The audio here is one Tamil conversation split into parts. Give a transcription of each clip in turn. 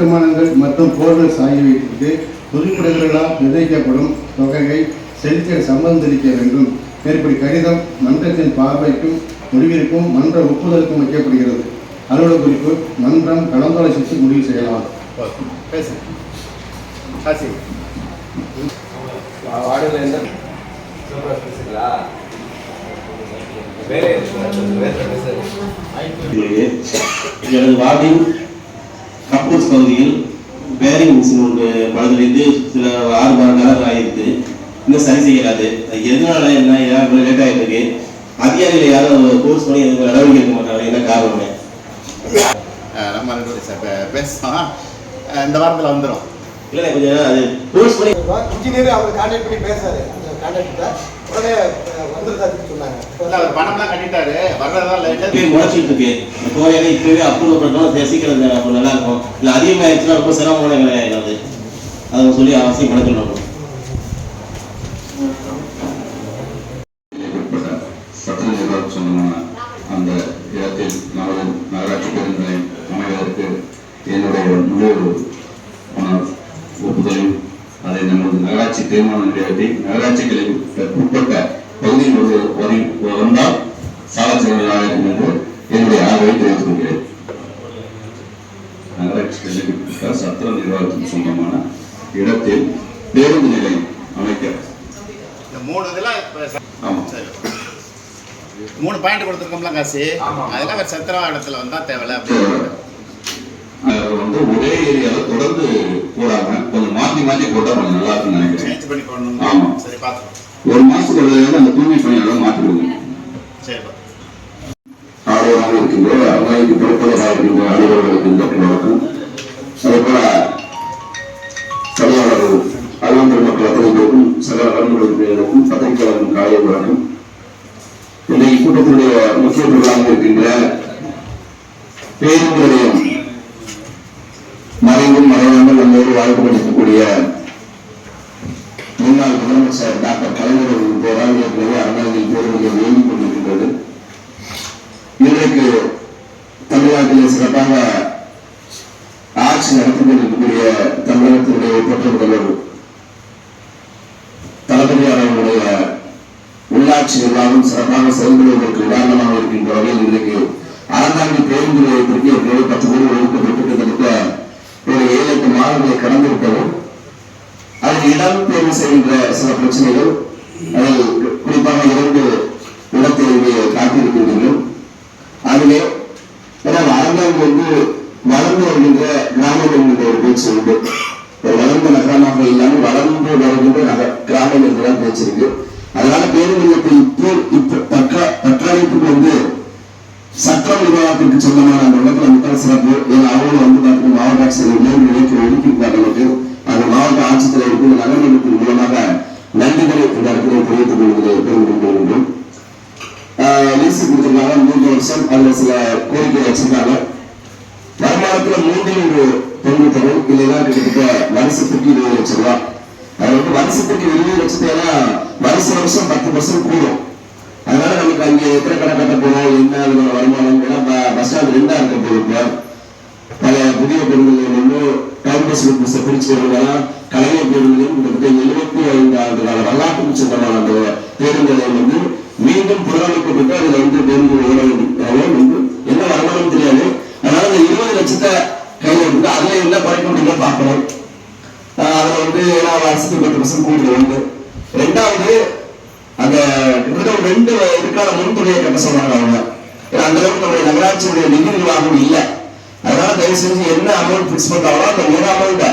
கட்டுமானங்கள் மற்றும் போர்வெல்ஸ் ஆகியவற்றிற்கு பொதுப்படைகளால் நிர்ணயிக்கப்படும் தொகையை செலுத்த சம்பந்தரிக்க வேண்டும். மேற்படி கடிதம் மன்றத்தின் பார்வைக்கும் முடிவிற்கும் மன்ற ஒப்புதலுக்கும் வைக்கப்படுகிறது. அலுவலக குறிப்பு மன்றம் கலந்தாலோசித்து முடிவு செய்யலாம். எனது வார்டின் கப்பூஸ் பகுதியில் பேரிங் மிஷின் ஒன்று பழுதடைந்து சில ஆறு மாத காலம் ஆகிருக்கு இன்னும் சரி செய்யலாது. அது எதனால என்ன ஏன் லேட் ஆகிட்டு இருக்கு அதிகாரிகள் யாரும் கோர்ஸ் பண்ணி எதுவும் நடவடிக்கை எடுக்க மாட்டாங்க என்ன காரணம்? நம்ம பேசலாம். இந்த வாரத்தில் வந்துடும் இல்லை கொஞ்சம் அது கோர்ஸ் பண்ணி இன்ஜினியர் அவர் கான்டாக்ட் பண்ணி பேசுறாரு. கான்டாக்ட் உடனே வந்துருந்தாருன்னு சொன்னாங்க. பணம்லாம் கட்டிட்டாரு. வர்றதெல்லாம் லேட்டு இப்பயே முளைச்சிட்டு இருக்கு. கோயிலை இப்பவே சீக்கிரம் இந்த அப்போ நல்லா இருக்கும். இல்லை அதிகமாகிடுச்சுன்னா ரொம்ப சிரமமான கிடையாது அது. அதை சொல்லி அவசியம் பண்ண சொல்லணும். அந்த இடத்தில் நமது நகராட்சி பேருந்துகளை அமைவதற்கு என்னுடைய முழு மன ஒப்புதலும் அதை நமது நகராட்சி தீர்மானம் நிறைவேற்றி நகராட்சிகளுக்கு உட்பட்ட பகுதியில் ஒரு வந்தால் சால இருக்கும் என்று என்னுடைய ஆதரவை தெரிவித்துக் கொள்கிறேன். உட்பட்ட சட்ட நிர்வாகத்துக்கு சொந்தமான இடத்தில் பேருந்து நிலையம் அமைக்க. இந்த மூணு மூணு பாயிண்ட் கொடுத்துருக்கோம்ல காசி. அதெல்லாம் ஒரு சத்திரம் இடத்துல வந்தால் தேவையில்ல. வந்து ஒரே ஏரியால தொடர்ந்து கொஞ்சம் மாத்தி மாத்தி போட்டா கொஞ்சம் நல்லா இருக்கும்னு நினைக்கிறேன். ஆமா. ஒரு மாசத்துக்கு ஒரு தடவை அந்த தூய்மை பணியாளர் மாற்றி விடுங்க ஆர்வமாக இருக்கின்ற அங்காய்க்கு பொறுப்பாளராக இருக்கின்ற அலுவலர்களுக்கு இந்த வணக்கம். அதே போல பணியாளர்கள் அலுவலக மக்கள் அத்தனை பேருக்கும் சகல கலந்துரைக்கும் பத்திரிகையாளர்கள் காலை வணக்கம். இன்றைய கூட்டத்தினுடைய முக்கிய பொருளாக இருக்கின்ற பேருந்து நிலையம் மறைந்தும் மறையாமல் நம்மோடு வாய்ப்பு படிக்கக்கூடிய முன்னாள் முதலமைச்சர் டாக்டர் கலைஞர் பேரால் ஏற்கனவே அண்ணாவில் பேருந்துகள் இயங்கிக் கொண்டிருக்கின்றது. இன்றைக்கு தமிழ்நாட்டில் சிறப்பாக ஆட்சி நடத்தி கொண்டிருக்கக்கூடிய தமிழகத்தினுடைய ஒப்பற்ற முதல்வர் தளபதியார் அவர்களுடைய உள்ளாட்சி நிர்வாகம் சிறப்பாக செயல்படுவதற்கு உதாரணமாக இருக்கின்ற வகையில் இன்றைக்கு அறந்தாங்கி பேருந்து இடம் தேர்வு செய்கின்ற சில பிரச்சனைகள் அதில் குறிப்பாக இரண்டு இடத்தேர்வு இங்கே அதிலே ஏன்னா அறந்தாங்கி வந்து வளர்ந்து வருகின்ற கிராமம் என்கின்ற ஒரு பேச்சு உண்டு. வளர்ந்த நகரமாக இல்லாமல் வளர்ந்து வருகின்ற நகர் கிராமம் என்றுதான் பேச்சு இருக்கு. அதனால பேருந்து இப்போ இப்ப தற்கா தற்காலிப்புக்கு வந்து சட்டம் நிர்வாகத்திற்கு சொந்தமான அந்த இடத்துல மக்கள் சிறப்பு ஏன்னா அவங்களும் வந்து பார்த்தீங்கன்னா மாவட்ட ஆட்சியர் நேரு நிலைக்கு ஒதுக்கியிருக்காங்க நமக்கு அந்த மாவட்ட ஆட்சித்தலைவருக்கு இந்த நகர்மன்றத்தின் மூலமாக நன்றிகளை இந்த இடத்துல தெரிவித்துக் கொள்வதை பெருமிதம் கொள்கின்றோம் லீஸு கொடுத்திருக்காங்க. மூன்று வருஷம். அதுல சில கோரிக்கை வச்சிருக்காங்க. வருமானத்துல மூன்றில் ஒரு பங்கு தரும். இல்லைன்னா கிட்டத்தட்ட வருஷத்துக்கு இருபது லட்சம் ரூபாய் அது வந்து வருஷத்துக்கு இருபது லட்சத்தைனா வருஷ வருஷம் பத்து பர்சன்ட் கூடும். அதனால நமக்கு அங்கே எத்தனை கடை கட்ட போறோம்? என்ன வருமானம்? ஏன்னா ப- பஸ் ஸ்டாண்ட் ரெண்டா இருக்க போகுது பல புதிய பேருந்துகள் வந்து காங்கிரஸ் பஸ் பஸ் பிரிச்சு கலைஞர் பேருந்துகளும் கிட்டத்தட்ட எழுபத்தி ஐந்து ஆண்டு கால வரலாற்றுக்கு சொந்தமான அந்த பேருந்து நிலையம் வந்து மீண்டும் புனரமைக்கப்பட்டு அதுல வந்து பேருந்து ஓட வந்து என்ன வருமானம் தெரியாது. அதாவது இருபது லட்சத்தை கையில் இருந்து அதுல என்ன குறைக்க முடியல பார்க்கணும் அதுல வந்து ஏன்னா அரசுக்கு பத்து பர்சன்ட் கூடுதல் உண்டு. ரெண்டாவது அந்த கிட்டத்தட்ட ரெண்டு இதுக்கான முன்துணையை கட்ட சொன்னாங்க அவங்க. ஏன்னா அந்த அளவுக்கு நம்முடைய நகராட்சியுடைய நிதி நிர்வாகம் இல்லை. அதனால தயவு செஞ்சு என்ன அமௌண்ட் ஃபிக்ஸ் பண்றாங்களோ அந்த ஒரு அமௌண்ட்டை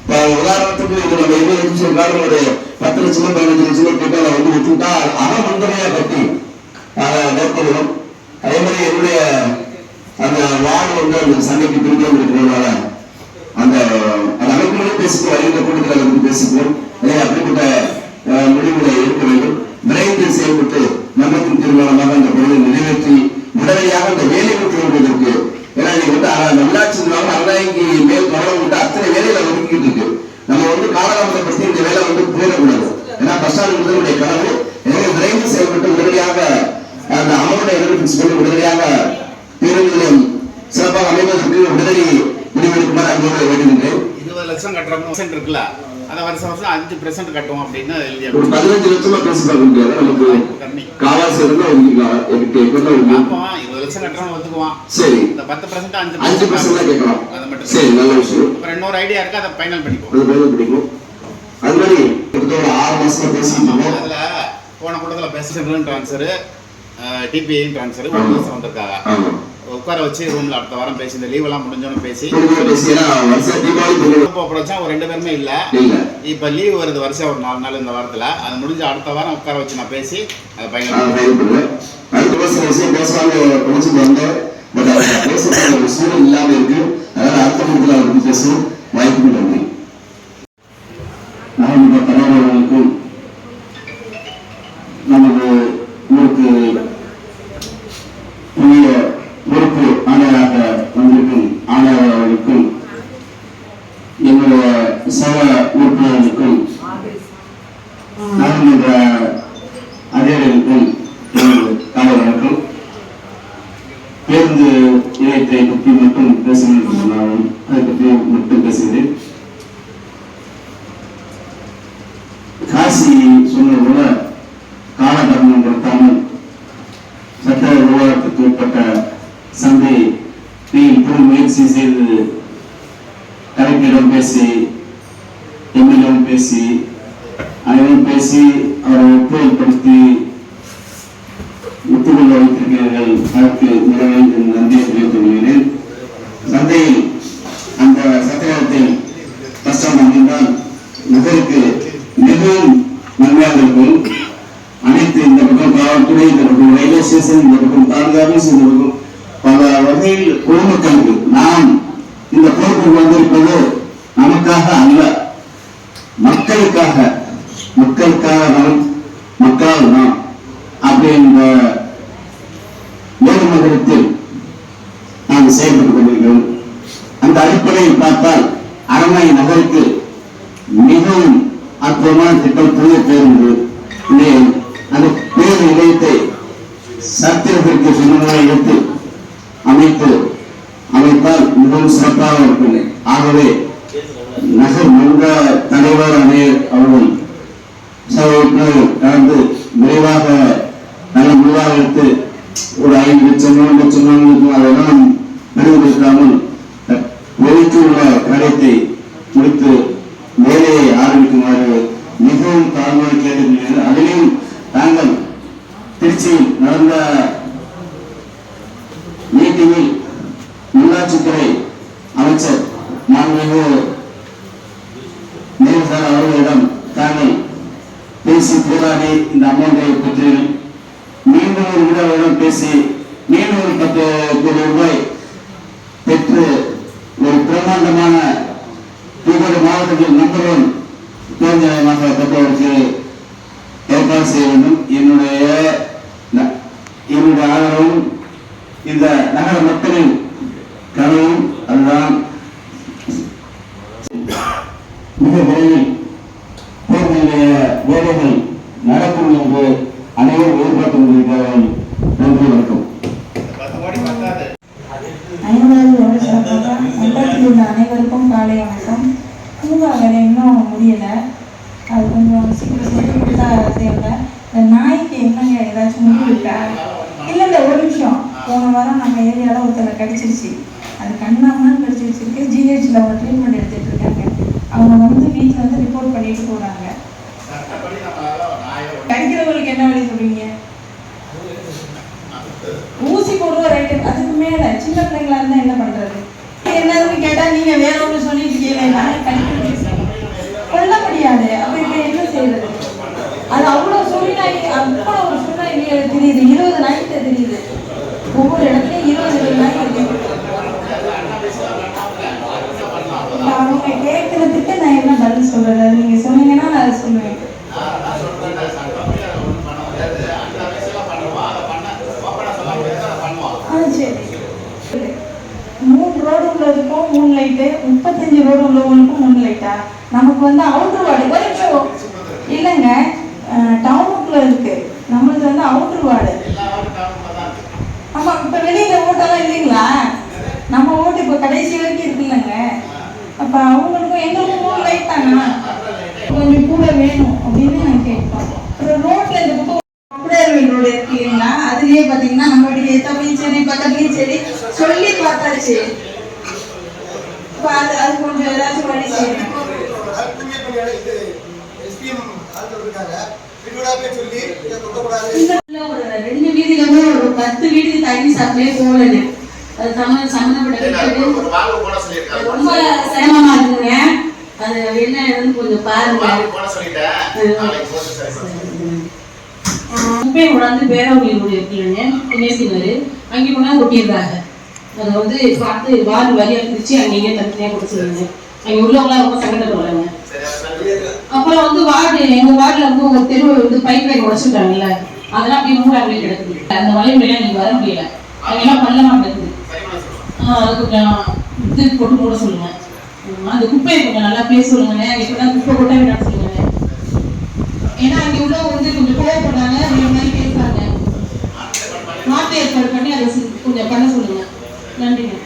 இப்போ உதாரணத்துக்கு இது நம்ம இருபது லட்சம் சொல்றாங்க ஒரு பத்து லட்சமோ பதினஞ்சு லட்சமோ கேட்டு அதை வந்து விட்டுட்டா அதை முன்துணையா கட்டி அதை அதே மாதிரி என்னுடைய அந்த வார்டு வந்து அந்த சண்டைக்கு பிரிக்காம இருக்கிறதுனால அந்த அந்த அமைப்புகளே பேசிட்டு அறிவித்த கூட்டத்தில் அதை பற்றி அதே அப்படிப்பட்ட முடிவுகளை எடுக்க வேண்டும். விரைவில் செயல்பட்டு நம்பத்தின் திருமணமாக அந்த பொருளை நிறைவேற்றி உடனடியாக அந்த வேலை விட்டு வருவதற்கு ஏன்னா இன்னைக்கு வந்து அஹ், உள்ளாட்சி மேல் கவனம் விட்டு அத்தனை வேலைகளை ஒதுக்கிட்டு இருக்கு. நம்ம வந்து காலதாமதப்படுத்தி இந்த வேலை வந்து போயிடக்கூடாது. ஏன்னா பஸ் முதலுடைய கனவு எனவே விரைந்து செயல்பட்டு உடனடியாக அந்த அமௌண்ட்டை எதிர்ப்பு ஃபிக்ஸ் உடனடியாக பேருந்து நிலையம் சிறப்பாக அமைவதற்கு உடனடி முடிவெடுக்குமாறு அன்போடு வேண்டுகின்றேன். இருபது லட்சம் கட்டுறவங்க இருக்குல்ல? அதை வருஷம் வருஷம் அஞ்சு பெர்சன்ட் கட்டுவோம் அப்படின்னு எழுதி பதினஞ்சு லட்சமா பேசி முடியாது. நமக்கு இருந்தா எனக்கு இருபது லட்சம் கட்டுறவங்க ஒத்துக்குவான். சரி. இந்த பத்து பர்சன்ட் அஞ்சு அஞ்சு பர்சன்ட் தான் கேட்கலாம் அது மட்டும் சரி நல்ல விஷயம். அப்புறம் இன்னொரு ஐடியா இருக்கு அதை ஃபைனல் அது அது மாதிரி கிட்டத்தட்ட ஆறு மாசமா அதுல போன கூட்டத்தில் பெஸ்ட் ட்ரான்ஸ்ஃபர் டிபிஐ ட்ரான்ஸ்ஃபர் ஒரு வருஷம் வந்திருக்காங்க. உட்கார வச்சு ரூம்ல அடுத்த வாரம் பேசி இந்த லீவ் எல்லாம் முடிஞ்சோன்னு பேசி. இப்போ அப்புறம் ஒரு ரெண்டு பேருமே இல்ல. இப்ப லீவ் வருது வருஷம் ஒரு நாலு நாள் இந்த வாரத்துல. அது முடிஞ்சு அடுத்த வாரம் உட்கார வச்சு நான் பேசி அதை பயங்கர பயன்படுறேன் அடுத்த வருஷம் விஷயம் பேசலாம்னு நினைச்சிட்டு வந்தேன் பட் அது பேசுறதுக்கு ஒரு சூழல் இல்லாம இருக்கு அதனால அடுத்த முகத்தில் அதை பத்தி பேசும் வாய்ப்புக்கு நன்றி நாம தலைவர்களுக்கும் நமது ஊருக்கு புதிய பொறுப்பு ஆணையராக வந்திருக்கும் ஆணையர் அவர்களுக்கும் என்னுடைய சக உறுப்பினர்களுக்கும் நாடாளுமன்ற அதிகாரிகளுக்கும் எனது காலை வணக்கம் பேருந்து இணையத்தை பற்றி மட்டும் பேசுகிறேன் சொன்னாலும் அதை பற்றி மட்டும் பேசுகிறேன் காசி சொன்னது போல காலகட்டணம் கொடுத்தாமல் சட்ட விவகாரத்துக்கு உட்பட்ட சந்தை பி இப்படி முயற்சி செய்து கலெக்டரிடம் பேசி எம்எல்ஏவும் பேசி அனைவரும் பேசி அவரை ஒப்புதல்படுத்தி ஒத்துக்கொள்ள வைத்திருக்கிறார்கள். அதற்கு முதலில் நன்றியை தெரிவித்துக் கொள்கிறேன். சந்தையில் அந்த சத்திரத்தில் கஷ்டம் வந்திருந்தால் நகருக்கு மிகவும் நன்மையாக இருக்கும் அனைத்து இந்த பக்கம் காவல்துறை இந்த பக்கம் ரயில்வே ஸ்டேஷன் இந்த பக்கம் தாலுகா பல வகையில் பொதுமக்களுக்கு நாம் இந்த பொறுப்பு வந்திருப்பது நமக்காக அல்ல. மக்களுக்காக மக்களுக்காக நாம் மக்களால் நாம் அப்படின்ற வேறுநகரத்தில் நாம் செயல்பட்டுக் கொண்டிருக்கிறோம். அந்த அடிப்படையில் பார்த்தால் அரண்மனை நகருக்கு மிகவும் அற்புதமான திட்டம் புதிய பேருந்து நிலையம் அந்த பேருந்து நிலையத்தை சத்திரத்திற்கு சொந்தமான இடத்தில் அமைத்து அமைத்தால் மிகவும் சிறப்பாக இருக்கும் ஆகவே நகர் மன்ற தலைவர் அனைவர் அவர்கள் சபை உறுப்பினர்கள் கலந்து விரைவாக நல்ல முடிவாக எடுத்து ஒரு ஐந்து லட்சம் மூணு லட்சம் நான்கு லட்சம் அதெல்லாம் பெருவதற்காமல் வெளிக்கு உள்ள காரியத்தை முடித்து வேலையை ஆரம்பிக்குமாறு மிகவும் தாழ்வாக கேட்டுக்கொள்கிறது அதிலும் நாங்கள் திருச்சியில் நடந்த மீட்டிங்கில் உள்ளாட்சித்துறை அமைச்சர் மாண்புமிகு நேருசார் அவர்களிடம் தாங்கள் பேசி போராடி இந்த அமௌண்டை பெற்றீர்கள் மீண்டும் ஒரு முறை அவரிடம் பேசி மீண்டும் ஒரு பத்து கோடி ரூபாய் பெற்று ஒரு பிரம்மாண்டமான தூத்துக்குடி மாவட்டத்தில் நம்பர் ஒன் பேருந்து நிலையமாக கட்டுவதற்கு ஏற்பாடு செய்ய வேண்டும் என்னுடைய ந- என்னுடைய ஆதரவும் இந்த நகர மக்களின் கனவும் அதுதான் மிக விரைவில் பேருந்து நிலைய வேலைகள் நடக்கும் என்று அனைவரும் எதிர்பார்த்து கொண்டிருக்கிறார்கள் நன்றி வணக்கம். ஐந்தாவது அனைவருக்கும் காலை வணக்கம். பூங்கா வேலை இன்னும் முடியலை. அது கொஞ்சம் சீக்கிரம் சொல்லி கொடுத்தா தேவை இந்த நாய்க்கு என்னங்க ஏதாச்சும் முடிவு இருக்கா? இல்லை இல்லை ஒரு நிமிஷம். போன வாரம் நம்ம ஏரியாவில் ஒருத்தரை கடிச்சிருச்சு. அது கண்ணாமன்னு கடிச்சு வச்சிருக்கு ஜிஹெச்சில் அவங்க ட்ரீட்மெண்ட் எடுத்துட்டு அவங்க வந்து வீட்டில் வந்து ரிப்போர்ட் பண்ணிட்டு போகிறாங்க கடிக்கிறவங்களுக்கு என்ன வழி சொல்றீங்க? ஊசி போடுவோம் ரைட்டு அதுக்கு மேல சின்ன பிள்ளைங்களா இருந்தா என்ன பண்றது? என்னதுன்னு கேட்டா நீங்க வேற ஒண்ணு சொல்லிட்டு இருக்கீங்க சொல்ல கொல்ல முடியாது அப்ப இப்ப என்ன செய்யறது? அது அவ்வளவு சூழ்நிலை அவ்வளவு ஒரு சுழிநாய் தெரியுது. இருபது நைட்டு தெரியுது. ஒவ்வொரு இடத்துல சொல்றது நீங்க சொன்னீங்கன்னா நான் அதை சொல்லுவேன். மூணு ரோடு உள்ளதுக்கும் மூணு லைட்டு முப்பத்தஞ்சு ரோடு உள்ளவங்களுக்கும் மூணு லைட்டா நமக்கு வந்து அவுட்டர் இல்லைங்க. டவுனுக்குள்ள இருக்கு. நம்மளுக்கு வந்து அவுட்டர் வார்டு ஆமாம் இப்போ வெளியில் ஓட்டெல்லாம் இல்லைங்களா? நம்ம ஓட்டு இப்போ கடைசி வரைக்கும் இருக்குல்லங்க. அப்போ அவங்களுக்கும் எங்களுக்கும் லைட் தானா கொஞ்சம் கூட வேணும் அப்படின்னு நான் கேட்பேன் அப்புறம் ரோட்டில் இந்த பக்கம் குடையர்வேல் ரோடு இருக்கீங்களா? அதுலேயே பார்த்தீங்கன்னா நம்ம வீட்டிலே தமிழ் சரி பக்கத்துலேயும் சரி சொல்லி பார்த்தாச்சு. இப்போ அது அது கொஞ்சம் ஏதாச்சும் வழி செய்யணும். ஒரு ரெண்டு வீதிகளுமே ஒரு பத்து வீடு தண்ணி சாப்பிட்டே போகலன்னு. சம்ம சம்மந்தப்பட்ட ரொம்ப சிரமமா இருக்குங்க. அது என்ன ஏதுன்னு கொஞ்சம் பாருங்க. குப்பையை கொண்டாந்து பேரவங்களுக்கு இருக்குல்லங்க நேசினாரு அங்கே கொண்டாந்து கொட்டிடுறாங்க. அதை வந்து பார்த்து வாரி வரியா பிரிச்சு அங்கேயே தனித்தனியாக சொல்லுங்க அங்கே உள்ளவங்களாம் ரொம்ப சங்கடப்படுறாங்க. அப்புறம் வந்து வார்டு எங்க வார்டுல வந்து ஒரு தெருவு வந்து பைப் லைன் உடச்சுட்டாங்கல்ல அதெல்லாம் அப்படியே மூடாமலே கிடக்குது. அந்த மலைமுறையெல்லாம் நீங்க வர முடியல. அங்கெல்லாம் பள்ளமா கிடக்குது சரி பண்ண சொல்லுவோம் ஆஹ் அது கொஞ்சம் இது போட்டு போட சொல்லுங்க. அந்த குப்பையை கொஞ்சம் நல்லா பேச சொல்லுங்க. இப்பதான் குப்பை கொட்ட வேண்டாம்னு சொல்லுங்க. ஏன்னா அங்க உள்ளவங்க வந்து கொஞ்சம் கோவப்படுறாங்க இந்த மாதிரி பேசுறாங்க. மாற்று ஏற்பாடு பண்ணி அதை கொஞ்சம் பண்ண சொல்லுங்க. நன்றிங்க.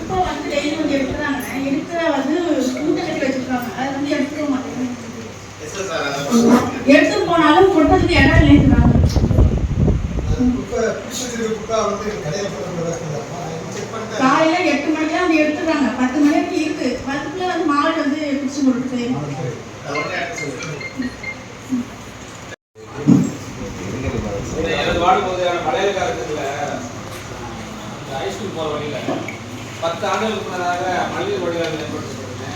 இப்போ வந்து டெய்லி வந்து எடுக்கிறாங்க. எடுக்கிற வந்து மூட்டை கட்டி வச்சிருக்காங்க. அதை வந்து எடுத்துக்க மாட்டேங்கிறாங்க. எஸ் சார் அதை எடுத்துட்டு போனாலும் கொட்டதுக்கு இடம் இல்லைங்கிறாங்க குப்பை பிடிச்சி வச்சிருக்க குப்பை வந்து கடையில் போட்டு செக் பண்ணிட்டேன் காலையில எட்டு மணிக்கு அவங்க எடுத்துறாங்க பத்து மணிக்கு இருக்கு. பத்துக்குள்ள வந்து மாடு வந்து பிடிச்சு கொடுத்து போகிற பத்து ஆண்டுகளுக்கு முன்னதாக மனித வடிகால்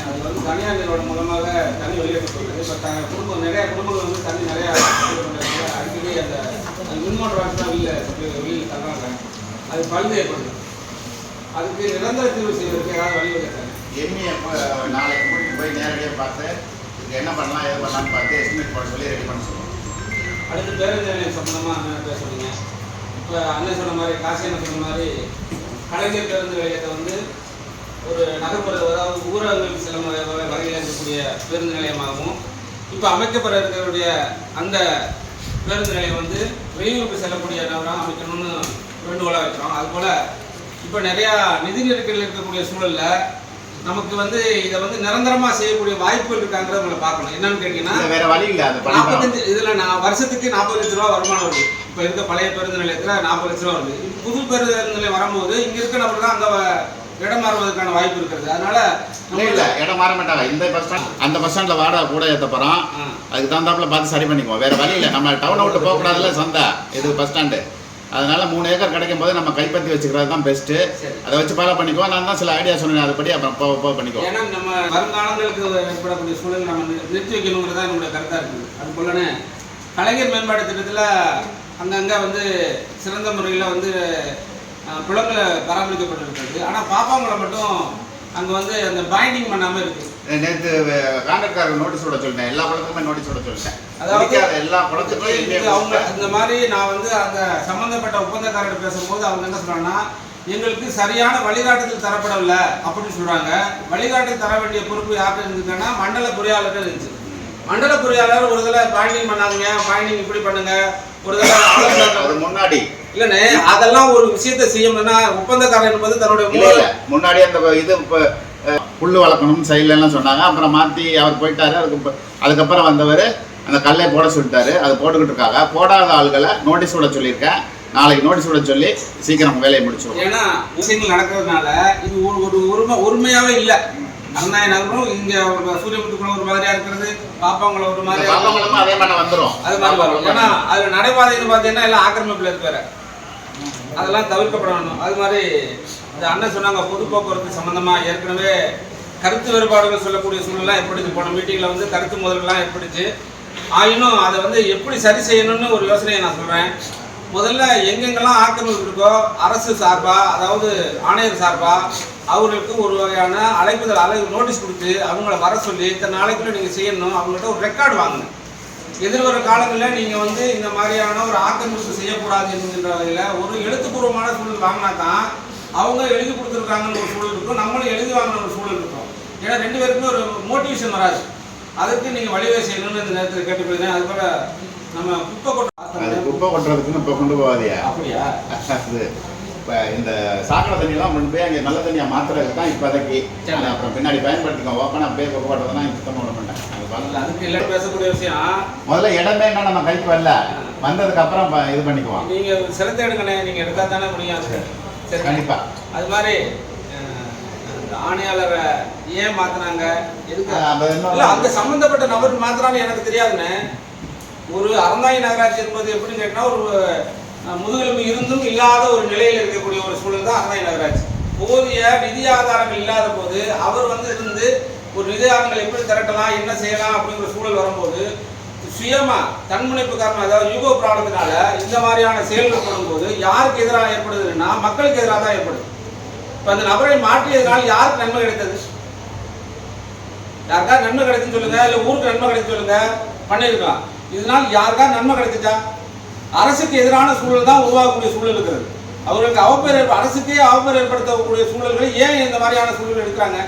அது வந்து தனியார் நிறுவனம் மூலமாக தண்ணி வெளியேற்றப்பட்டது. இப்போ குடும்பம் நிறைய குடும்பங்கள் வந்து தண்ணி நிறையா அடிக்கடி அந்த மின்மோட்டர் வாங்கி தான் வெளியில் வெளியில் தர்றாங்க அது பழுது ஏற்படுது. அதுக்கு நிரந்தர தீர்வு செய்வதற்கு ஏதாவது வழிவகை எம்ஏ நாளைக்கு கூட்டிட்டு போய் நேரடியாக பார்த்து இதுக்கு என்ன பண்ணலாம் எது பண்ணலாம்னு பார்த்து எஸ்டிமேட் போட சொல்லி ரெடி பண்ண சொல்லுவோம். அடுத்து பேருந்து நிலையம் சம்பந்தமா அண்ணன் பேசுறீங்க இப்போ அண்ணன் சொன்ன மாதிரி காசி அண்ணன் சொன்ன மாதிரி கலைஞர் பேருந்து நிலையத்தை வந்து ஒரு நகர்ப்புற அதாவது ஊரகங்களுக்கு செல்லும் வகை- வகை- வகையில் இருக்கக்கூடிய பேருந்து நிலையமாகவும் இப்போ அமைக்கப்பட இருக்கக்கூடிய அந்த பேருந்து நிலையம் வந்து வெளியூருக்கு செல்லக்கூடிய நகராக அமைக்கணும்னு வேண்டுகோளாக வைக்கிறோம். அதுபோல் இப்போ நிறையா நிதி நெருக்கடியில் இருக்கக்கூடிய சூழல்ல நமக்கு வந்து இதை வந்து நிரந்தரமா செய்யக்கூடிய வாய்ப்புகள் இருக்காங்கிறத உங்களை பார்க்கணும். என்னன்னு கேட்டீங்கன்னா வேற வழி இல்லை நாற்பத்தஞ்சு இதுல நான் வருஷத்துக்கு நாற்பது லட்ச ரூபா வருமானம் வருது. இப்போ இருக்க பழைய பேருந்து நிலையத்துல நாற்பது லட்ச ரூபா வருது. புது பேருந்து நிலையம் வரும்போது இங்க இருக்க நபர் தான் அங்க இடம் மாறுவதற்கான வாய்ப்பு இருக்கிறது. அதனால இல்லை இடம் மாற மாட்டாங்க. இந்த பஸ் ஸ்டாண்ட் அந்த பஸ் ஸ்டாண்டில் வாடகை கூட ஏற்ற போகிறோம். அதுக்கு தகுந்தாப்புல பார்த்து சரி பண்ணிக்குவோம். வேற வழி இல்லை. நம்ம டவுனை விட்டு போகக்கூடாதுல சந்தை. இது பஸ் ஸ்டாண்டு அதனால மூணு ஏக்கர் கிடைக்கும் போது நம்ம கைப்பற்றி வச்சுக்கிறது தான் பெஸ்ட்டு. அதை வச்சு ஃபாலோ பண்ணிக்குவோம். நான் தான் சில ஐடியா சொன்னேன். அதுபடி அப்புறம் போக போக பண்ணிக்குவோம். ஏன்னா நம்ம வருங்காலங்களுக்கு ஏற்படக்கூடிய சூழல் நம்ம நிறுத்தி வைக்கணுங்கிறதா என்னுடைய கருத்தா இருக்குது. அது போலன்னு கலைஞர் மேம்பாட்டு திட்டத்தில் அங்கங்கே வந்து சிறந்த முறையில் வந்து குளங்களை பராமரிக்கப்பட்டிருக்கிறது. ஆனால் பாப்பாங்களை மட்டும் அங்கே வந்து அந்த பைண்டிங் பண்ணாமல் இருக்குது நேற்று கான்ட்ராக்டர் நோட்டீஸ் விட சொல்லிட்டேன். எல்லா குளத்துக்குமே நோட்டீஸ் விட சொல்லிட்டேன். அதாவது எல்லா இது அவங்க அந்த மாதிரி நான் வந்து அந்த சம்பந்தப்பட்ட ஒப்பந்தக்காரர்கிட்ட பேசும்போது அவங்க என்ன சொல்றாங்கன்னா எங்களுக்கு சரியான வழிகாட்டுதல் தரப்படவில்லை அப்படின்னு சொல்றாங்க. வழிகாட்டுதல் தர வேண்டிய பொறுப்பு யார்கிட்ட இருந்துச்சுன்னா மண்டல பொறியாளர்கிட்ட இருந்துச்சு. மண்டல பொறியாளர் ஒரு தடவை பாயிண்டிங் பண்ணாதீங்க. பாயிண்டிங் இப்படி பண்ணுங்க. ஒரு தடவை முன்னாடி. இல்லைண்ணே அதெல்லாம் ஒரு விஷயத்தை செய்யணும்னா ஒப்பந்தக்காரர் என்பது தன்னுடைய முன்னாடி அந்த இது இப்போ புல்லு வளர்க்கணும் சைடுல எல்லாம் சொன்னாங்க. அப்புறம் மாத்தி அவர் போயிட்டாரு. அதுக்கு அதுக்கப்புறம் வந்தவர் அந்த கல்லை போட சொல்லிட்டாரு. அது போட்டுக்கிட்டு இருக்காங்க. போடாத ஆளுகளை நோட்டீஸ் விட சொல்லியிருக்கேன். நாளைக்கு நோட்டீஸ் விட சொல்லி சீக்கிரம் வேலையை முடிச்சிருவோம். ஏன்னா விஷயங்கள் நடக்கிறதுனால இது ஒரு ஒரு உரிமை உரிமையாவே இல்லை. அண்ணாய நகரும் இங்க ஒரு சூரியமுத்துக்குள்ள ஒரு மாதிரியா இருக்கிறது பாப்பாங்குளம் ஒரு இருக்கிறது. பாப்பங்களும் அதே மாதிரி வந்துரும். அது மாதிரி வரும். ஏன்னா அதுல நடைபாதைன்னு பார்த்தீங்கன்னா எல்லாம் ஆக்கிரமிப்புல இருக்கு வேற அதெல்லாம் தவிர்க்கப்பட வேண்டும் அது மாதிரி இந்த அண்ணன் சொன்னாங்க பொது போக்குவரத்து சம்பந்தமா ஏற்கனவே கருத்து வேறுபாடுகள் சொல்லக்கூடிய சூழ்நிலை ஏற்படுச்சு போன மீட்டிங்ல வந்து கருத்து முதல்கள்லாம் ஏற்படுச்சு ஆயினும் அதை வந்து எப்படி சரி செய்யணும்னு ஒரு யோசனையை நான் சொல்றேன். முதல்ல எங்கெங்கெல்லாம் ஆக்கிரமிப்பு இருக்கோ அரசு சார்பா அதாவது ஆணையர் சார்பா அவர்களுக்கு ஒரு வகையான அழைப்புதல் அழை நோட்டீஸ் கொடுத்து அவங்கள வர சொல்லி இத்தனை நாளைக்குள்ள நீங்கள் செய்யணும் அவங்கள்ட்ட ஒரு ரெக்கார்டு வாங்கணும் எதிர்வர காலங்களில் நீங்கள் வந்து இந்த மாதிரியான ஒரு ஆக்கிரமிப்பு செய்யக்கூடாது என்கின்ற வகையில் ஒரு எழுத்துப்பூர்வமான சூழல் வாங்கினா தான் அவங்க எழுதி கொடுத்துருக்காங்கன்னு ஒரு சூழல் இருக்கும் நம்மளும் எழுதி வாங்கின ஒரு சூழல் இருக்கும். ஏன்னா ரெண்டு பேருக்குமே ஒரு மோட்டிவேஷன் வராது. அதுக்கு நீங்கள் வழிவகை செய்யணும்னு இந்த நேரத்தில் கேட்டுக்கொள்கிறேன். அது போல நம்ம குப்பை அது கொட்ட குப்பை கொட்டுறதுக்குன்னு இப்போ கொண்டு போகாதியா? அப்படியா? அது இப்போ இந்த சாக்கடை தண்ணியெல்லாம் கொண்டு போய் அங்கே நல்ல தண்ணியாக மாத்துறதுக்கு தான் இப்போதைக்கு. அதை அப்புறம் பின்னாடி பயன்படுத்திக்கோ. ஓப்பனாக அப்படியே போட்டதுன்னா சுத்தமாக விட மாட்டேன். அது பண்ணல. அதுக்கு இல்லை பேசக்கூடிய விஷயம். முதல்ல இடமே என்ன? நம்ம கைக்கு வரல. வந்ததுக்கு அப்புறம் இது பண்ணிக்குவோம். நீங்க சிரத்தை எடுக்கணே நீங்க எடுத்தா தானே முடியும் அது. சரி. கண்டிப்பா. அது மாதிரி ஆணையாளரை ஏன் மாத்துனாங்க? எதுக்கு? அது அந்த சம்பந்தப்பட்ட நபர் மாத்திரான்னு எனக்கு தெரியாதுண்ணே. ஒரு அறந்தாங்கி நகராட்சி என்பது எப்படின்னு கேட்டால் ஒரு முதுகெலும்பு இருந்தும் இல்லாத ஒரு நிலையில் இருக்கக்கூடிய ஒரு சூழல் தான் அறந்தாங்கி நகராட்சி. போதிய நிதி ஆதாரங்கள் இல்லாத போது அவர் வந்து இருந்து ஒரு நிதி ஆதாரங்கள் எப்படி திரட்டலாம் என்ன செய்யலாம் அப்படிங்கிற சூழல் வரும்போது சுயமா தன்முனைப்பு காரணம் அதாவது யூகோ ப்ராப்ளத்தினால இந்த மாதிரியான செயல்கள் பண்ணும்போது யாருக்கு எதிராக ஏற்படுதுன்னா மக்களுக்கு எதிராக தான் ஏற்படுது. இப்போ அந்த நபரை மாற்றியதனால் யாருக்கு நன்மை கிடைத்தது? யாருக்கா நன்மை கிடைச்சுன்னு சொல்லுங்க இல்லை ஊருக்கு நன்மை கிடைச்சு சொல்லுங்க பண்ணியிருக்கலாம். இதனால் யாருக்கா நன்மை கிடைச்சிட்டா அரசுக்கு எதிரான சூழல் தான் உருவாகக்கூடிய சூழல் இருக்கிறது. அவர்களுக்கு அவப்பேர் அரசுக்கே அவப்பேர் ஏற்படுத்தக்கூடிய சூழல்களை ஏன் இந்த மாதிரியான சூழல் எடுக்கிறாங்க?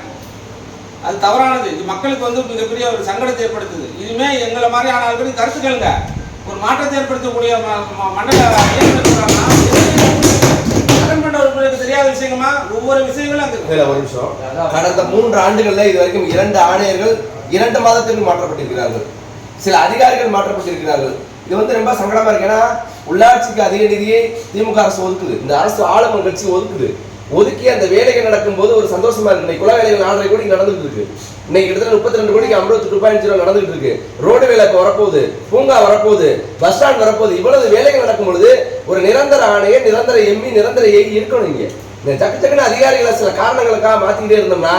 அது தவறானது. இது மக்களுக்கு வந்து மிகப்பெரிய ஒரு சங்கடத்தை ஏற்படுத்துது. இனிமே எங்களை மாதிரியான ஆட்களுக்கு கருத்து கேளுங்க. ஒரு மாற்றத்தை ஏற்படுத்தக்கூடிய ம- மண்டல தெரியாத விஷயமா ஒவ்வொரு விஷயங்களும் ஒரு நிமிஷம். கடந்த மூன்று ஆண்டுகள்ல இதுவரைக்கும் இரண்டு ஆணையர்கள் இரண்டு மாதத்திற்கு மாற்றப்பட்டிருக்கிறார்கள். சில அதிகாரிகள் மாற்றப்பட்டிருக்கிறார்கள். இது வந்து ரொம்ப சங்கடமா இருக்கு. ஏன்னா உள்ளாட்சிக்கு அதிக நிதியை திமுக அரசு ஒதுக்குது. இந்த அரசு ஆளும் கட்சி ஒதுக்குது. ஒதுக்கி அந்த வேலைகள் நடக்கும்போது ஒரு சந்தோஷமா இருக்கு. இன்னைக்கு குல வேலைகள் நாலரை கோடி நடந்துட்டு இருக்கு. இன்னைக்கு கிட்டத்தட்ட முப்பத்தி ரெண்டு கோடிக்கு ஐம்பத்தி ரூபாய் ரூபாய் நடந்துட்டு இருக்கு. ரோடு வேலை இப்போ வரப்போகுது. பூங்கா வரப்போகுது. பஸ் ஸ்டாண்ட் வரப்போகுது. இவ்வளவு வேலைகள் நடக்கும் பொழுது ஒரு நிரந்தர ஆணையர் நிரந்தர எம்பி நிரந்தர ஏ இருக்கணும் இங்க. இந்த சக்கு சக்குன்னு அதிகாரிகளை சில காரணங்களுக்காக மாத்திக்கிட்டே இருந்தோம்னா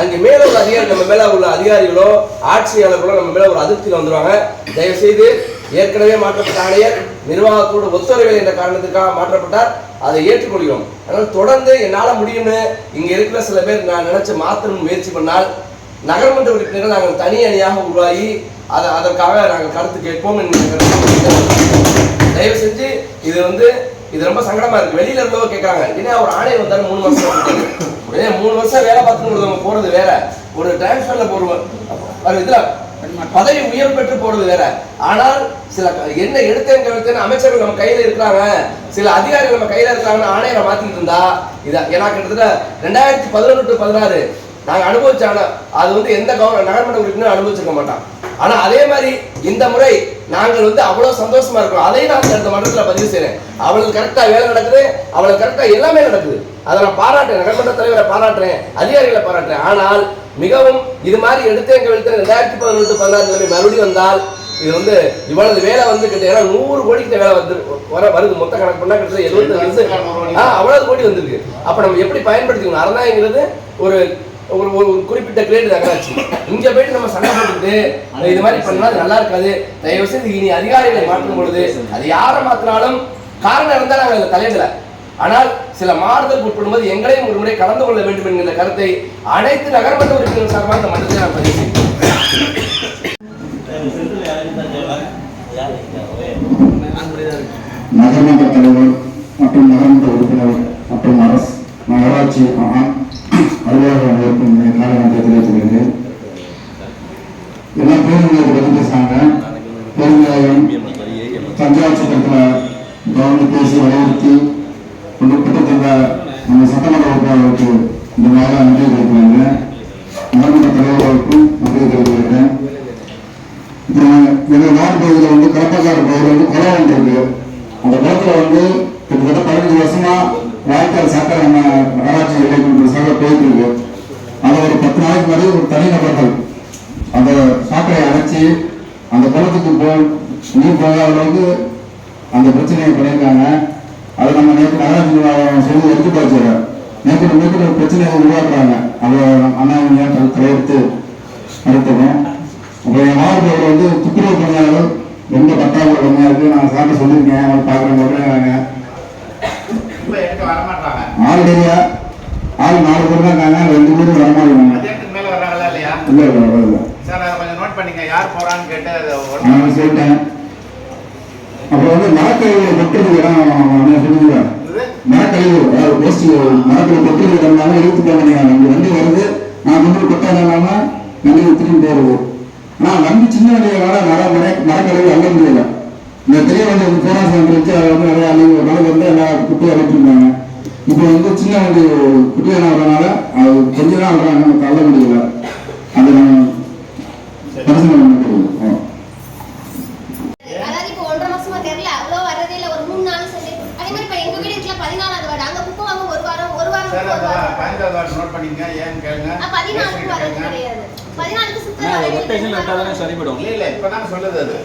அங்க மேல உள்ள அதிகாரி நம்ம மேல உள்ள அதிகாரிகளோ ஆட்சியாளர்களோ நம்ம மேல ஒரு அதிருப்தியில் வந்துருவாங்க. தயவு செய்து ஏற்கனவே மாற்றப்பட்ட ஆணையர் நிர்வாகத்தோடு ஒத்துழைவில்லை என்ற காரணத்துக்காக மாற்றப்பட்டார். அதை ஏற்றுக்கொள்கிறோம் அதனால் தொடர்ந்து என்னால முடியும்னு இங்க இருக்கிற சில பேர் நான் நினைச்சு மாற்றணும் முயற்சி பண்ணால் நகர்மன்ற உறுப்பினர்கள் நாங்கள் தனி அணியாக உருவாகி அதை அதற்காக நாங்கள் கருத்து கேட்போம் தயவு செஞ்சு இது வந்து இது ரொம்ப சங்கடமா இருக்கு. வெளியில இருந்தவங்க கேட்கறாங்க ஏன்னா ஒரு ஆணையை வந்தாரு மூணு வருஷம் ஏன்னா மூணு வருஷம் வேலை பார்த்துன்னு நம்ம போறது வேற. ஒரு டிரான்ஸ்ஃபர்ல போடுவோம். அது இதுல பதவி உயர் பெற்று போறது வேற. ஆனால் சில என்ன எடுத்தேன் கவித்தேன் அமைச்சர்கள் நம்ம கையில இருக்கிறாங்க. சில அதிகாரிகள் நம்ம கையில இருக்கிறாங்கன்னு ஆணையரை மாத்திட்டு இருந்தா? இத ஏன்னா கிட்டத்தட்ட ரெண்டாயிரத்தி பதினொன்று டு பதினாறு நாங்க அனுபவிச்ச அது வந்து எந்த கவர்மெண்ட் நகர்மன்ற உறுப்பினர் அனுபவிச்சிருக்க மாட்டான் ஆனா அதே மாதிரி இந்த முறை நாங்கள் வந்து அவ்வளவு சந்தோஷமா இருக்கிறோம். அதையும் நான் இந்த மன்றத்தில் பதிவு செய்யறேன் அவளுக்கு கரெக்டா வேலை நடக்குது அவளுக்கு கரெக்டா எல்லாமே நடக்குது. அதை நான் பாராட்டுறேன். நகர்மன்ற தலைவரை பாராட்டுறேன் அதிகாரிகளை பாராட்டுறேன். ஆனால் மிகவும் இது மாதிரி எடுத்து எங்க வெளுத்தேன் ரெண்டாயிரத்தி பதினெட்டு பதினாறு மறுபடியும் வந்தால் இது வந்து இவ்வளவு வேலை வந்து கிட்ட நூறு கோடிக்கிட்ட வேலை வந்து வர வருது. மொத்த கணக்கு பண்ணா கிட்ட எழுபத்தி ஆ அவ்வளவு கோடி வந்திருக்கு. அப்ப நம்ம எப்படி பயன்படுத்திக்கணும்? அறநாயங்கிறது ஒரு ஒரு ஒரு ஒரு குறிப்பிட்ட கிரேட் நகராட்சி இங்க போயிட்டு நம்ம சண்டை போட்டுட்டு இது மாதிரி பண்ணா அது நல்லா இருக்காது. தயவு செய்து இனி அதிகாரிகளை மாற்றும் பொழுது அது யாரை மாத்தினாலும் காரணம் இருந்தா நாங்கள் அதை தலையிடல. ஆனால் சில மாறுதல் உட்படும்போது எங்களையும் ஒரு முறை கலந்து கொள்ள வேண்டும் என்கிற கருத்தை அனைத்து நகர்மன்ற உறுப்பினர் சார்பாக இந்த மன்றத்தை நான் பதிவு செய்கிறேன். நகர்மன்ற தலைவர் மற்றும் நகர்மன்ற உறுப்பினர் மற்றும் அரசு நகராட்சி ஆ- அலுவலக அனைவருக்கும் என் எல்லாம் பேருந்தை பற்றி பேசுறாங்க. பெருநிலையம் தஞ்சாவூர் சட்டத்தில் கவர்மெண்ட் பேசி வலியுறுத்தி கொண்டு திட்டத்திட்ட நம்ம சட்டமன்ற உறுப்பினர்களுக்கு இந்த மாதிரி நன்றி தெரிவிக்கிறாங்க நகர்மன்ற தலைவர்களுக்கும் நன்றி தெரிவிக்கிறேன் இப்போ எங்க பகுதியில் வந்து கடப்பக்காடு பகுதியில் வந்து குளம் ஒன்று இருக்கு. அந்த குளத்தில் வந்து கிட்டத்தட்ட பதினஞ்சு வருஷமா வாய்க்கால் சாக்கடை நம்ம நகராட்சி இளைஞர்கள் சாக போயிட்டு இருக்கு அதை ஒரு பத்து நாளைக்கு முன்னாடி ஒரு தனிநபர்கள் அந்த சாக்கடையை அடைச்சி அந்த குளத்துக்கு போ நீர் போகாத அளவுக்கு அந்த பிரச்சனையை பண்ணியிருக்காங்க. அதை நம்ம நேற்று நகராட்சி நிர்வாகம் சொல்லி எடுத்து போச்சு நேற்று நேற்று ஒரு பிரச்சனையை உருவாக்குறாங்க. அதை அண்ணா தலையெடுத்து நடத்தணும் அப்புறம் என் மாவட்டத்தில் வந்து துப்புரவு பணியாளர் ரொம்ப பத்தாயிரம் கம்மியாக இருக்குது நான் சார்ட்ட சொல்லியிருக்கேன். அவங்க மாட்டாங்க ஆல்ரெடியா ஆள் நாலு பேர் தான் இருக்காங்க ரெண்டு பேரும் மேல வர்றாங்களா இல்லையா? இல்லை இல்லை வரல சார் அதை கொஞ்சம் நோட் பண்ணிங்க யார் போறான்னு கேட்டு நான் சொல்லிட்டேன். அப்புறம் வந்து மரக்கழிவு கொட்டுறதுக்கு இடம் சொல்லுங்க மரக்கழிவு அதாவது போஸ்ட் மரக்கழிவு கொட்டுறதுக்கு இடம்னால இழுத்து போக இங்க வண்டி வருது நான் போய் கொட்டாதனால வண்டி திரும்பி போறது. ஆனா வண்டி சின்ன வண்டியோட மர மர மரக்கழிவு அள்ள முடியல இந்த பெரிய வண்டி வந்து போராட்டம் வச்சு அதை வந்து நிறைய அழிவு ஒரு நாளைக்கு வந்து எல்லா குப்பையை அழிச்சிருந்தாங்க இப்போ வந்து சின்ன வண்டி குட்டியான வரனால அது கொஞ்ச நாள் வர்றாங்க நம்ம தள்ள முடியல. அதை நம்ம பரிசீலனை பண்ணிக்கிறோம் ஆ. அதாவது இப்போ ஒன்றரை மாசமா தெரியல அவ்வளோ வரதே இல்லை. ஒரு மூணு நாள் சரி. அதே மாதிரி இப்போ எங்க வீடு இருக்குல்ல பதினாலாவது வார்டு. அங்க குப்பை வாங்க ஒரு வாரம் ஒரு வாரம் சரி ஒரு வாரம் பதினஞ்சாவது வார்டு நோட் பண்ணிங்க ஏன்னு கேளுங்க. ஆ, பதினாலுக்கு வரது கேளுங்க. கிடையாது. பதினாலுக்கு சுத்தம் ஆனா, வரவே ரொட்டேஷன் இல்லை. விட்டா தானே சரிப்படும் இல்ல இல்ல இப்பதான் சொல்லுது அது.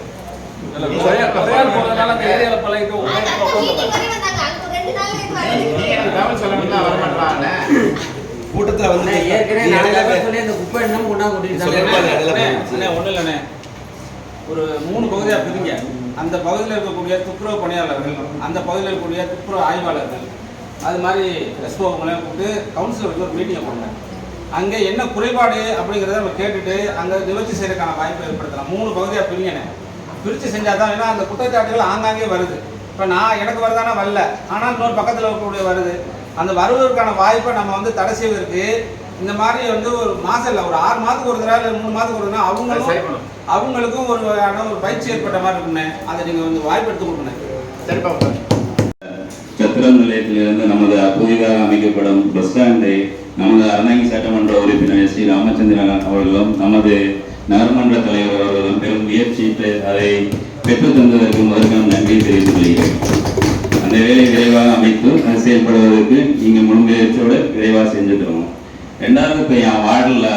கூட்டத்துல வந்து ஏற்கனவே. ஒரு மூணு பகுதியா பிரிங்க. அந்த பகுதியில் இருக்கக்கூடிய துப்புரவு பணியாளர்கள் அந்த பகுதியில் இருக்கக்கூடிய துப்புரவு ஆய்வாளர்கள் அது மாதிரி எஸ்போவங்களையும் கூப்பிட்டு கவுன்சிலர் வச்சு ஒரு மீட்டிங்கை போடுங்க. அங்கே என்ன குறைபாடு அப்படிங்கிறத நம்ம கேட்டுட்டு அங்கே நிவர்த்தி செய்யறதுக்கான வாய்ப்பை ஏற்படுத்தலாம். மூணு பகுதியாக பிரிங்கண்ணே. பிரித்து செஞ்சால் தான் ஏன்னா அந்த குற்றச்சாட்டுகள் ஆங்காங்கே வருது. இப்போ நான் எனக்கு வருதானா வரல. ஆனால் இன்னொரு பக்கத்தில் இருக்கக்கூடிய வருது. அந்த வருவதற்கான வாய்ப்பை நம்ம வந்து தடை செய்வதற்கு இந்த மாதிரி வந்து ஒரு மாசம் இல்லை ஒரு ஆறு மாதத்துக்கு ஒரு தடவை இல்லை மூணு மாதத்துக்கு ஒரு தடவை அவங்களும். அவங்களுக்கும் ஒரு வகையான ஒரு பயிற்சி ஏற்பட்ட மாதிரி இருக்குண்ணே அதை நீங்கள் வந்து வாய்ப்பு எடுத்து கொடுக்கணும் சரிப்பா. சத்திரம் நிலையத்திலிருந்து நமது புதிதாக அமைக்கப்படும் பஸ் ஸ்டாண்டை நமது அறந்தாங்கி சட்டமன்ற உறுப்பினர் ஸ்ரீ ராமச்சந்திரன் அவர்களும் நமது நகர்மன்ற தலைவர் அவர்களும் பெரும் முயற்சித்து அதை பெற்று தந்ததற்கு முதற்கம் நன்றி தெரிவித்துக் கொள்கிறேன். அந்த வேலையை விரைவாக அமைத்து அது செயல்படுவதற்கு நீங்கள் முன்முயற்சியோடு விரைவாக செஞ்சுக்கிறோம் ரெண்டாவது இப்போ என் வார்டில்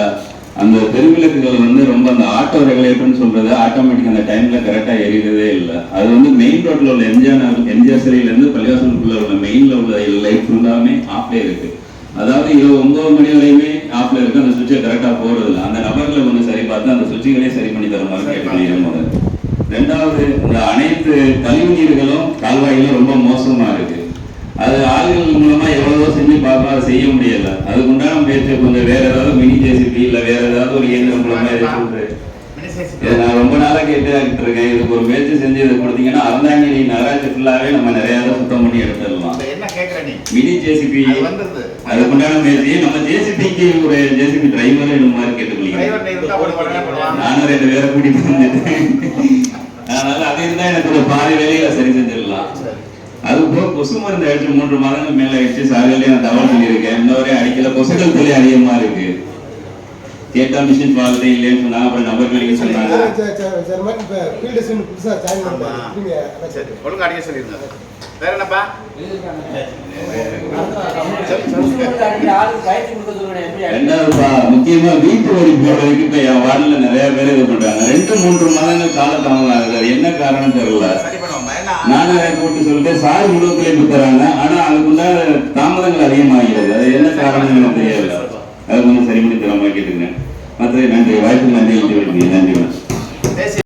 அந்த தெருவிளக்குகள் வந்து ரொம்ப அந்த ஆட்டோ ரெகுலேட்டர்னு சொல்றது ஆட்டோமேட்டிக் அந்த டைம்ல கரெக்டா எரியறதே இல்லை. அது வந்து மெயின் ரோட்ல உள்ள எம்ஜிஆர் எம்ஜிஆர் சிலையிலேருந்து பள்ளிவாசலுக்குள்ள உள்ள மெயின்ல உள்ள லைட் ஃபுல்லாமே ஆஃப்ல இருக்கு. அதாவது இரவு ஒன்பது மணி வரையுமே ஆஃப்ல இருக்கு அந்த சுவிட்சை கரெக்டா போறது இல்லை அந்த நபர்களை கொஞ்சம் சரி பார்த்து அந்த சுவிட்சுகளே சரி பண்ணி தர மாதிரி கேட்டுக்கிறேன் முதல்ல. ரெண்டாவது இந்த அனைத்து கழிவு நீர்களும் கால்வாய்களும் ரொம்ப மோசமா இருக்கு. அது ஆளுகள் மூலமா எவ்வளவோ செஞ்சு பார்க்கலாம் அதை செய்ய முடியல. அதுக்கு உண்டான முயற்சி கொஞ்சம் வேற ஏதாவது மினி ஜேசிபி இல்ல வேற ஏதாவது ஒரு இயந்திரம் மூலமா சொல்றேன் இதை நான் ரொம்ப நாளா கேட்டுக்கிட்டு இருக்கேன் இதுக்கு ஒரு முயற்சி செஞ்சு இதை கொடுத்தீங்கன்னா அறந்தாங்கி நகராட்சி ஃபுல்லாவே நம்ம நிறைய சுத்தம் பண்ணி எடுத்துடலாம். மினி ஜேசிபி அது வந்தது. அதுக்கு உண்டான முயற்சி நம்ம ஜேசிபிக்கு ஒரு ஜேசிபி டிரைவரே இந்த மாதிரி கேட்டுக்கொள்ளிங்க. நானும் ரெண்டு பேரை கூட்டிட்டு வந்துட்டேன். அதனால அது இருந்தா எனக்கு ஒரு பாதி வேலையில சரி செஞ்சிடலாம். அது போக கொசு மருந்து அடிச்சு மூன்று மாதங்கள் மேல ஆயிடுச்சு சாகலையும் நான் தகவல் சொல்லியிருக்கேன். இன்னொரு அடிக்கல கொசுக்கள் தொல்லை அதிகமா இருக்கு. கேட்டா மிஷின் ஃபால்ட்டே இல்லைன்னு சொன்னாங்க அப்புறம் நம்பர் கிடைக்க சொன்னாங்க சார் மாதிரி இப்போ ஃபீல்டு ஸ்டூடெண்ட் புதுசாக ஜாயின் அதான் சரி ஒழுங்கா அடிக்க சொல்லிருங்க. வேற என்னப்பா? ரெண்டாவதுப்பா முக்கியமா வீட்டு வரி போடுறதுக்கு இப்ப என் வார்டுல நிறைய பேர் இது பண்றாங்க. ரெண்டு மூன்று மாதங்கள் கால தாமதம் ஆகுது. அது என்ன காரணம் தெரியல. சரி பண்ணுவோம்? ஏன்னா நானே கூப்பிட்டு சொல்லிட்டு சார் இருந்து தராங்க. ஆனா அதுக்குள்ள தாமதங்கள் அதிகமாகிறது. அது என்ன காரணம் எனக்கு தெரியல அது கொஞ்சம் சரி பண்ணி தரமாக மாதிரி மற்ற நன்றி. வாய்ப்பு நன்றி. நன்றி. நன்றி.